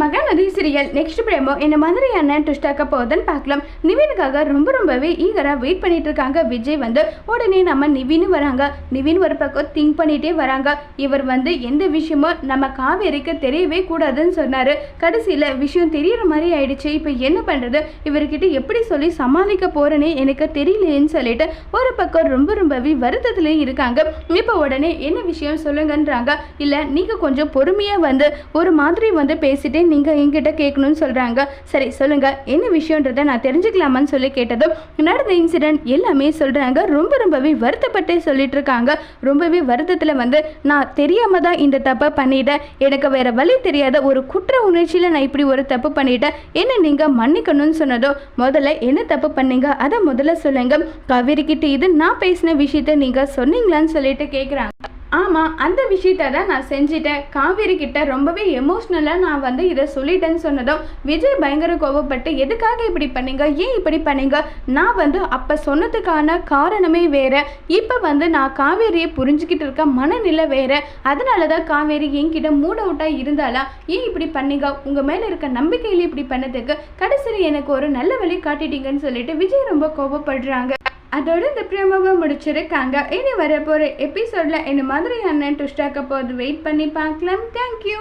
Mahanadi serial next பிரேமோ என்ன மாதிரியான ட்விஸ்டாக்க போகுதுன்னு பார்க்கலாம். நிவினுக்காக ரொம்ப ரொம்பவே ஈகராக வெயிட் பண்ணிட்டு இருக்காங்க. விஜய் வந்து உடனே நம்ம நிவின் வராங்க. நிவின் ஒரு பக்கம் திங்க் பண்ணிட்டே வராங்க. இவர் வந்து எந்த விஷயமும் நம்ம காவேரிக்கு தெரியவே கூடாதுன்னு சொன்னார். கடைசியில் விஷயம் தெரியற மாதிரி ஆயிடுச்சு. இப்போ என்ன பண்ணுறது இவர்கிட்ட எப்படி சொல்லி சமாளிக்க போறேனே எனக்கு தெரியலையேன்னு சொல்லிட்டு ஒரு பக்கம் ரொம்ப ரொம்பவே வருத்தத்திலே இருக்காங்க. இப்போ உடனே என்ன விஷயம் சொல்லுங்கன்றாங்க. இல்லை நீங்கள் கொஞ்சம் பொறுமையாக வந்து ஒரு மாதிரி வந்து பேசிட்டு நீங்கள் என்கிட்ட கேட்கணும்னு சொல்கிறாங்க சரி சொல்லுங்கள் என்ன விஷயன்றதை நான் தெரிஞ்சுக்கலாமான்னு சொல்லி கேட்டதும் நடந்த இன்சிடென்ட் எல்லாமே சொல்கிறாங்க ரொம்ப ரொம்பவே வருத்தப்பட்டே சொல்லிட்டு இருக்காங்க. ரொம்பவே வருத்தத்தில் வந்து நான் தெரியாம தான் இந்த தப்பை பண்ணிட்டேன். எனக்கு வேற வழி தெரியாத ஒரு குற்ற உணர்ச்சியில் நான் இப்படி ஒரு தப்பு பண்ணிட்டேன். என்ன நீங்கள் மன்னிக்கணும்னு சொன்னதோ முதல்ல என்ன தப்பு பண்ணீங்க? அதை முதல்ல சொல்லுங்க. காவேரி இது நான் பேசின விஷயத்த நீங்கள் சொன்னீங்களான்னு சொல்லிட்டு கேட்குறாங்க ஆமாம் அந்த விஷயத்தை தான் நான் செஞ்சிட்டேன். காவேரி கிட்ட ரொம்பவே எமோஷ்னலாக நான் வந்து இதை சொல்லிட்டேன்னு சொன்னதும் விஜய் பயங்கர கோவப்பட்டு எதுக்காக இப்படி பண்ணீங்க? ஏன் இப்படி பண்ணீங்க? நான் வந்து அப்போ சொன்னதுக்கான காரணமே வேறு. இப்போ வந்து நான் காவேரியை புரிஞ்சுக்கிட்டு இருக்க மனநிலை வேறு. அதனால தான் காவேரி என்கிட்ட மூட் அவுட்டாக இருந்தாலா ஏன் இப்படி பண்ணீங்க? உங்கள் மேலே இருக்க நம்பிக்கையில் இப்படி பண்ணதுக்கு கடைசியில் எனக்கு ஒரு நல்ல வழி காட்டிட்டீங்கன்னு சொல்லிட்டு விஜய் ரொம்ப கோவப்படுறாங்க. அதோட இந்த பிரேமாவை முடிச்சிருக்காங்க. இனி வரப்போகிற எபிசோடில் என்ன மாதிரியான ட்விஸ்டாக்க போது வெயிட் பண்ணி பார்க்கலாம். தேங்க்யூ